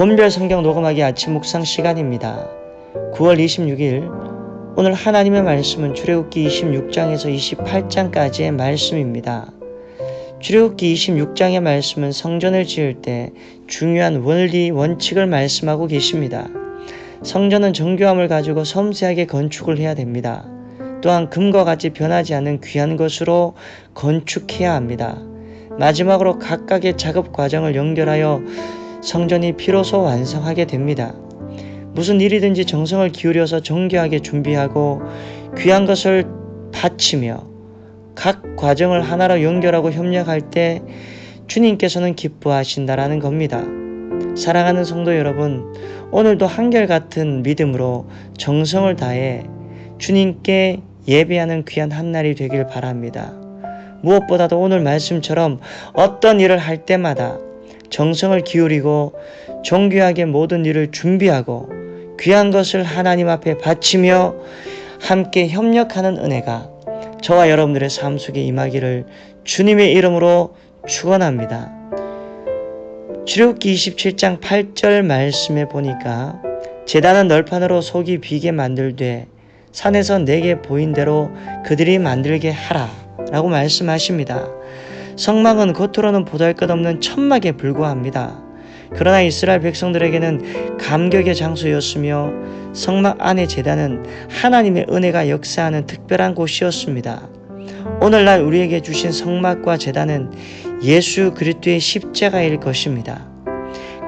곤별 성경 녹음하기 아침 묵상 시간입니다. 9월 26일 오늘 하나님의 말씀은 출애굽기 26장에서 28장까지의 말씀입니다. 출애굽기 26장의 말씀은 성전을 지을 때 중요한 원리 원칙을 말씀하고 계십니다. 성전은 정교함을 가지고 섬세하게 건축을 해야 됩니다. 또한 금과 같이 변하지 않는 귀한 것으로 건축해야 합니다. 마지막으로 각각의 작업 과정을 연결하여 성전이 비로소 완성하게 됩니다. 무슨 일이든지 정성을 기울여서 정교하게 준비하고 귀한 것을 바치며 각 과정을 하나로 연결하고 협력할 때 주님께서는 기뻐하신다라는 겁니다. 사랑하는 성도 여러분, 오늘도 한결같은 믿음으로 정성을 다해 주님께 예배하는 귀한 한날이 되길 바랍니다. 무엇보다도 오늘 말씀처럼 어떤 일을 할 때마다 정성을 기울이고 정교하게 모든 일을 준비하고 귀한 것을 하나님 앞에 바치며 함께 협력하는 은혜가 저와 여러분들의 삶 속에 임하기를 주님의 이름으로 축원합니다. 출애굽기 27장 8절 말씀에 보니까 제단은 널판으로 속이 비게 만들되 산에서 내게 보인 대로 그들이 만들게 하라 라고 말씀하십니다. 성막은 겉으로는 보잘 것 없는 천막에 불과합니다. 그러나 이스라엘 백성들에게는 감격의 장소였으며 성막 안의 제단은 하나님의 은혜가 역사하는 특별한 곳이었습니다. 오늘날 우리에게 주신 성막과 제단은 예수 그리스도의 십자가일 것입니다.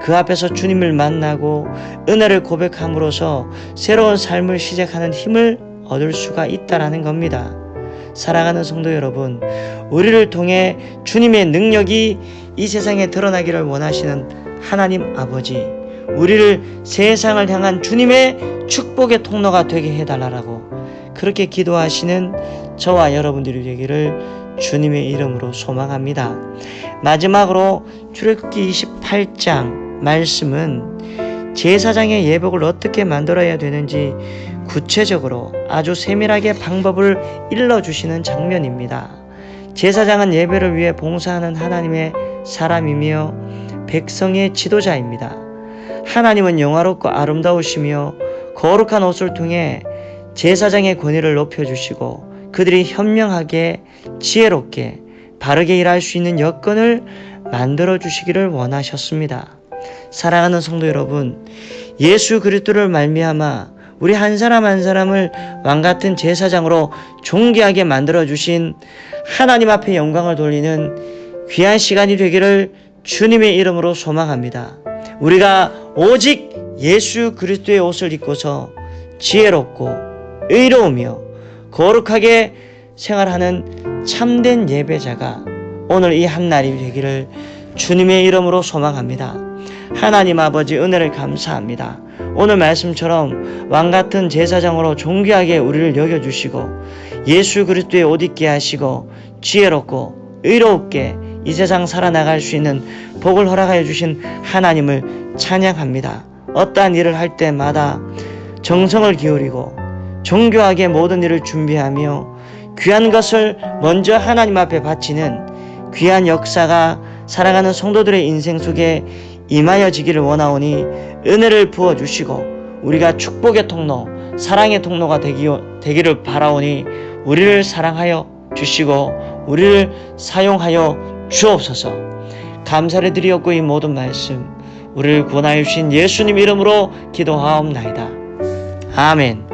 그 앞에서 주님을 만나고 은혜를 고백함으로써 새로운 삶을 시작하는 힘을 얻을 수가 있다라는 겁니다. 사랑하는 성도 여러분, 우리를 통해 주님의 능력이 이 세상에 드러나기를 원하시는 하나님 아버지, 우리를 세상을 향한 주님의 축복의 통로가 되게 해달라고 그렇게 기도하시는 저와 여러분들이 되기를 주님의 이름으로 소망합니다. 마지막으로 출애굽기 28장 말씀은 제사장의 예복을 어떻게 만들어야 되는지 구체적으로 아주 세밀하게 방법을 일러주시는 장면입니다. 제사장은 예배를 위해 봉사하는 하나님의 사람이며 백성의 지도자입니다. 하나님은 영화롭고 아름다우시며 거룩한 옷을 통해 제사장의 권위를 높여주시고 그들이 현명하게 지혜롭게 바르게 일할 수 있는 여건을 만들어 주시기를 원하셨습니다. 사랑하는 성도 여러분, 예수 그리스도를 말미암아 우리 한 사람 한 사람을 왕 같은 제사장으로 존귀하게 만들어 주신 하나님 앞에 영광을 돌리는 귀한 시간이 되기를 주님의 이름으로 소망합니다. 우리가 오직 예수 그리스도의 옷을 입고서 지혜롭고 의로우며 거룩하게 생활하는 참된 예배자가 오늘 이 한 날이 되기를 주님의 이름으로 소망합니다. 하나님 아버지 은혜를 감사합니다. 오늘 말씀처럼 왕 같은 제사장으로 존귀하게 우리를 여겨주시고 예수 그리스도의 옷 입게 하시고 지혜롭고 의롭게 이 세상 살아나갈 수 있는 복을 허락하여 주신 하나님을 찬양합니다. 어떠한 일을 할 때마다 정성을 기울이고 정교하게 모든 일을 준비하며 귀한 것을 먼저 하나님 앞에 바치는 귀한 역사가 살아가는 성도들의 인생 속에 임하여지기를 원하오니 은혜를 부어 주시고 우리가 축복의 통로, 사랑의 통로가 되기, 되기를 바라오니 우리를 사랑하여 주시고 우리를 사용하여 주옵소서. 감사를 드리었고 이 모든 말씀 우리를 구원하여 주신 예수님 이름으로 기도하옵나이다. 아멘.